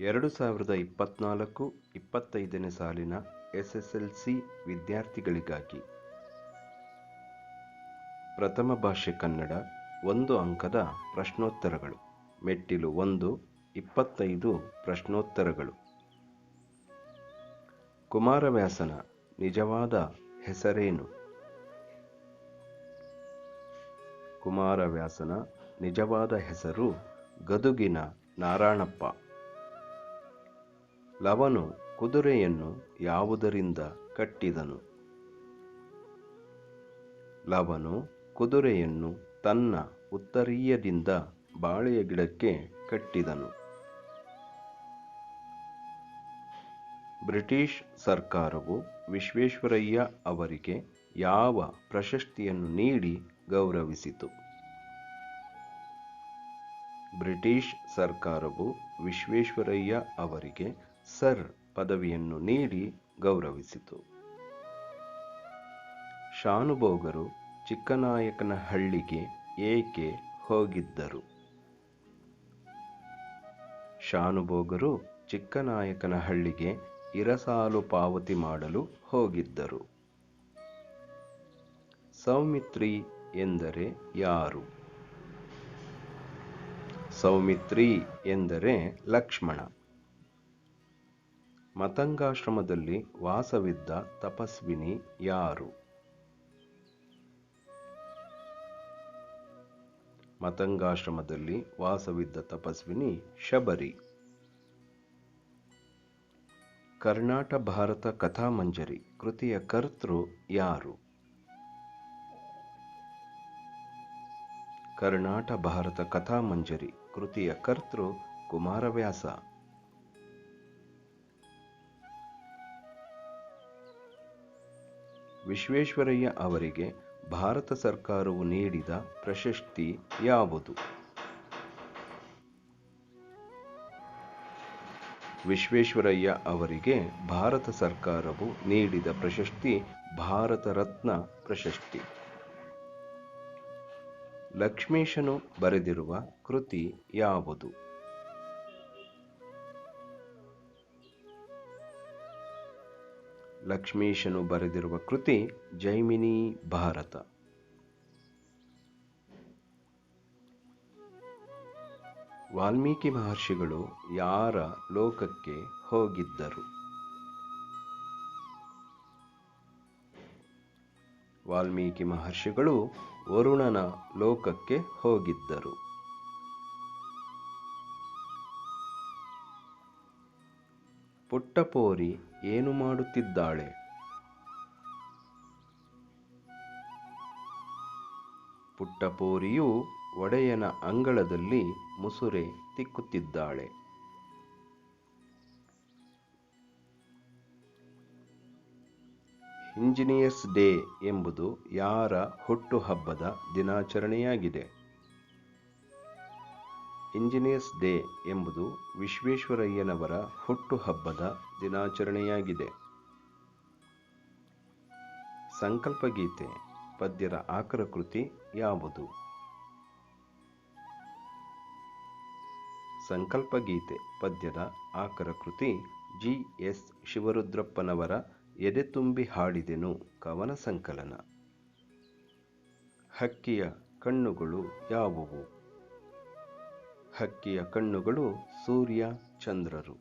ಎರಡು ಸಾವಿರದ ಇಪ್ಪತ್ತ್ನಾಲ್ಕು ಇಪ್ಪತ್ತೈದನೇ ಸಾಲಿನ ಎಸ್ ವಿದ್ಯಾರ್ಥಿಗಳಿಗಾಗಿ ಪ್ರಥಮ ಭಾಷೆ ಕನ್ನಡ ಒಂದು ಅಂಕದ ಪ್ರಶ್ನೋತ್ತರಗಳು, ಮೆಟ್ಟಿಲು ಒಂದು, ಇಪ್ಪತ್ತೈದು ಪ್ರಶ್ನೋತ್ತರಗಳು. ಕುಮಾರವ್ಯಾಸನ ನಿಜವಾದ ಹೆಸರೇನು? ಕುಮಾರವ್ಯಾಸನ ನಿಜವಾದ ಹೆಸರು ಗದುಗಿನ ನಾರಾಯಣಪ್ಪ. ಲವನು ಕುದುರೆಯನ್ನು ಯಾವುದರಿಂದ ಕಟ್ಟಿದನು? ಲವನು ಕುದುರೆಯನ್ನು ತನ್ನ ಉತ್ತರೀಯದಿಂದ ಬಾಳೆಯ ಗಿಡಕ್ಕೆ ಕಟ್ಟಿದನು. ಬ್ರಿಟಿಷ್ ಸರ್ಕಾರವು ವಿಶ್ವೇಶ್ವರಯ್ಯ ಅವರಿಗೆ ಯಾವ ಪ್ರಶಸ್ತಿಯನ್ನು ನೀಡಿ ಗೌರವಿಸಿತು? ಬ್ರಿಟಿಷ್ ಸರ್ಕಾರವು ವಿಶ್ವೇಶ್ವರಯ್ಯ ಅವರಿಗೆ ಸರ್ ಪದವಿಯನ್ನು ನೀಡಿ ಗೌರವಿಸಿತು. ಶಾನುಭೋಗರು ಚಿಕ್ಕನಾಯಕನಹಳ್ಳಿಗೆ ಏಕೆ ಹೋಗಿದ್ದರು? ಶಾನುಭೋಗರು ಚಿಕ್ಕನಾಯಕನಹಳ್ಳಿಗೆ ಇರಸಾಲು ಪಾವತಿ ಮಾಡಲು ಹೋಗಿದ್ದರು. ಸೌಮಿತ್ರಿ ಎಂದರೆ ಯಾರು? ಸೌಮಿತ್ರಿ ಎಂದರೆ ಲಕ್ಷ್ಮಣ. ಮತಂಗಾಶ್ರಮದಲ್ಲಿ ವಾಸವಿದ್ದ ತಪಸ್ವಿನಿ ಯಾರು? ಮತಂಗಾಶ್ರಮದಲ್ಲಿ ವಾಸವಿದ್ದ ತಪಸ್ವಿನಿ ಶಬರಿ. ಕರ್ನಾಟ ಭಾರತ ಕಥಾಮಂಜರಿ ಕೃತಿಯ ಕರ್ತೃ ಯಾರು? ಕರ್ನಾಟ ಭಾರತ ಕಥಾಮಂಜರಿ ಕೃತಿಯ ಕರ್ತೃ ಕುಮಾರವ್ಯಾಸ. ವಿಶ್ವೇಶ್ವರಯ್ಯ ಅವರಿಗೆ ಭಾರತ ಸರ್ಕಾರವು ನೀಡಿದ ಪ್ರಶಸ್ತಿ ಯಾವುದು? ವಿಶ್ವೇಶ್ವರಯ್ಯ ಅವರಿಗೆ ಭಾರತ ಸರ್ಕಾರವು ನೀಡಿದ ಪ್ರಶಸ್ತಿ ಭಾರತ ರತ್ನ ಪ್ರಶಸ್ತಿ. ಲಕ್ಷ್ಮೀಶನು ಬರೆದಿರುವ ಕೃತಿ ಯಾವುದು? ಲಕ್ಷ್ಮೀಶನು ಬರೆದಿರುವ ಕೃತಿ ಜೈಮಿನಿ ಭಾರತ. ವಾಲ್ಮೀಕಿ ಮಹರ್ಷಿಗಳು ಯಾರ ಲೋಕಕ್ಕೆ ಹೋಗಿದ್ದರು? ವಾಲ್ಮೀಕಿ ಮಹರ್ಷಿಗಳು ವರುಣನ ಲೋಕಕ್ಕೆ ಹೋಗಿದ್ದರು. ಪುಟ್ಟಪೋರಿ ಏನು ಮಾಡುತ್ತಿದ್ದಾಳೆ? ಪುಟ್ಟಪೋರಿಯು ಒಡೆಯನ ಅಂಗಳದಲ್ಲಿ ಮುಸುರೆ ತಿಕ್ಕುತ್ತಿದ್ದಾಳೆ. ಇಂಜಿನಿಯರ್ಸ್ ಡೇ ಎಂಬುದು ಯಾರ ಹುಟ್ಟುಹಬ್ಬದ ದಿನಾಚರಣೆಯಾಗಿದೆ? ಇಂಜಿನಿಯರ್ಸ್ ಡೇ ಎಂಬುದು ವಿಶ್ವೇಶ್ವರಯ್ಯನವರ ಹುಟ್ಟುಹಬ್ಬದ ದಿನಾಚರಣೆಯಾಗಿದೆ. ಸಂಕಲ್ಪಗೀತೆ, ಪದ್ಯದ ಆಕರ ಕೃತಿ ಯಾವುದು? ಸಂಕಲ್ಪಗೀತೆ, ಪದ್ಯದ ಆಕರ ಕೃತಿ ಜಿ. ಎಸ್. ಶಿವರುದ್ರಪ್ಪನವರ ಎದೆ ತುಂಬಿ ಹಾಡಿದೆನು ಕವನ ಸಂಕಲನ. ಹಕ್ಕಿಯ ಕಣ್ಣುಗಳು ಯಾವುವು? ಹಕ್ಕಿಯ ಕಣ್ಣುಗಳು ಸೂರ್ಯ ಚಂದ್ರರು.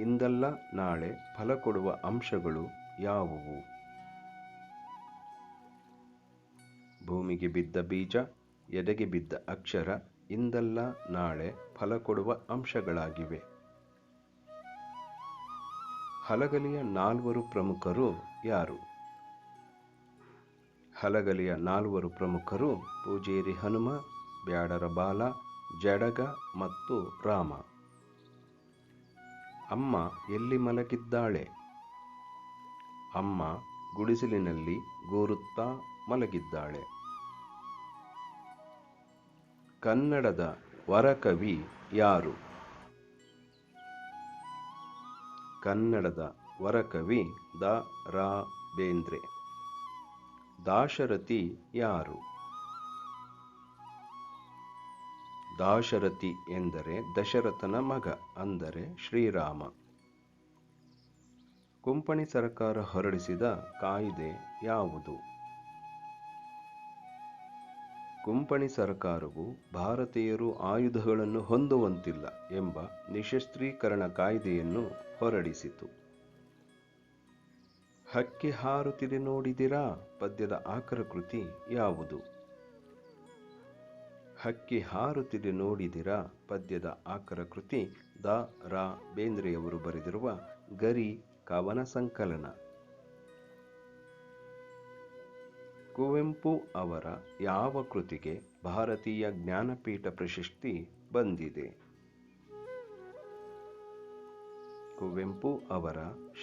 ಇಂದಲ್ಲ ನಾಳೆ ಫಲ ಕೊಡುವ ಅಂಶಗಳು ಯಾವುವು? ಭೂಮಿಗೆ ಬಿದ್ದ ಬೀಜ, ಎದೆಗೆ ಬಿದ್ದ ಅಕ್ಷರ, ಇಂದಲ್ಲ ನಾಳೆ ಫಲ ಕೊಡುವ ಅಂಶಗಳಾಗಿವೆ. ಹಲಗಲಿಯ ನಾಲ್ವರು ಪ್ರಮುಖರು ಯಾರು? ಹಲಗಲಿಯ ನಾಲ್ವರು ಪ್ರಮುಖರು ಪೂಜೇರಿ ಹನುಮ ಬ್ಯಾಡರ ಬಾಲ, ಜಡಗ ಮತ್ತು ರಾಮ. ಅಮ್ಮ ಎಲ್ಲಿ ಮಲಗಿದ್ದಾಳೆ? ಅಮ್ಮ ಗುಡಿಸಲಿನಲ್ಲಿ ಗೋರುತ್ತಾ ಮಲಗಿದ್ದಾಳೆ. ಕನ್ನಡದ ವರಕವಿ ಯಾರು? ಕನ್ನಡದ ವರಕವಿ ದ ರಾ ಬೇಂದ್ರೆ ದಾಶರಥಿ ಯಾರು? ದಾಶರಥಿ ಎಂದರೆ ದಶರಥನ ಮಗ ಅಂದರೆ ಶ್ರೀರಾಮ. ಕುಂಪಣಿ ಸರ್ಕಾರ ಹೊರಡಿಸಿದ ಕಾಯಿದೆ ಯಾವುದು? ಕುಂಪಣಿ ಸರ್ಕಾರವು ಭಾರತೀಯರು ಆಯುಧಗಳನ್ನು ಹೊಂದುವಂತಿಲ್ಲ ಎಂಬ ನಿಶಸ್ತ್ರೀಕರಣ ಕಾಯ್ದೆಯನ್ನು ಹೊರಡಿಸಿತು. ಹಕ್ಕಿ ಹಾರುತ್ತಿದೆ ನೋಡಿದಿರಾ? ಪದ್ಯದ ಆಕರ ಕೃತಿ ಯಾವುದು? ಹಕ್ಕಿ ಹಾರುತ್ತಿದೆ ನೋಡಿದಿರಾ? ಪದ್ಯದ ಆಕರ ಕೃತಿ ದ ರಾ ಬೇಂದ್ರೆಯವರು ಬರೆದಿರುವ ಗರಿ ಕವನ ಸಂಕಲನ. ಕುವೆಂಪು ಅವರ ಯಾವ ಕೃತಿಗೆ ಭಾರತೀಯ ಜ್ಞಾನಪೀಠ ಪ್ರಶಸ್ತಿ ಬಂದಿದೆ? ಕುವೆಂಪು ಅವರ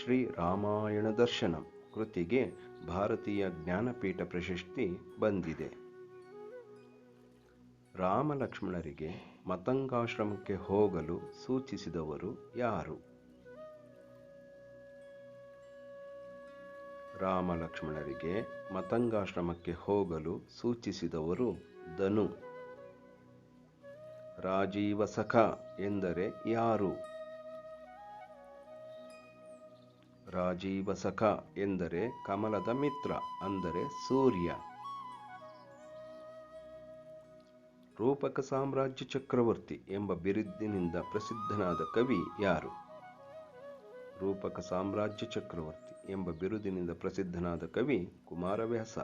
ಶ್ರೀ ರಾಮಾಯಣ ದರ್ಶನಂ ಕೃತಿಗೆ ಭಾರತೀಯ ಜ್ಞಾನಪೀಠ ಪ್ರಶಸ್ತಿ ಬಂದಿದೆ. ರಾಮ ಲಕ್ಷ್ಮಣರಿಗೆ ಮತಂಗಾಶ್ರಮಕ್ಕೆ ಹೋಗಲು ಸೂಚಿಸಿದವರು ಯಾರು? ರಾಮಲಕ್ಷ್ಮಣರಿಗೆ ಮತಂಗಾಶ್ರಮಕ್ಕೆ ಹೋಗಲು ಸೂಚಿಸಿದವರು ಧನು. ರಾಜೀವ ಸಖ ಎಂದರೆ ಯಾರು? ರಾಜೀವ ಸಖ ಎಂದರೆ ಕಮಲದ ಮಿತ್ರ, ಅಂದರೆ ಸೂರ್ಯ. ರೂಪಕ ಸಾಮ್ರಾಜ್ಯ ಚಕ್ರವರ್ತಿ ಎಂಬ ಬಿರುದಿನಿಂದ ಪ್ರಸಿದ್ಧನಾದ ಕವಿ ಯಾರು? ರೂಪಕ ಸಾಮ್ರಾಜ್ಯ ಚಕ್ರವರ್ತಿ ಎಂಬ ಬಿರುದಿನಿಂದ ಪ್ರಸಿದ್ಧನಾದ ಕವಿ ಕುಮಾರವ್ಯಾಸ.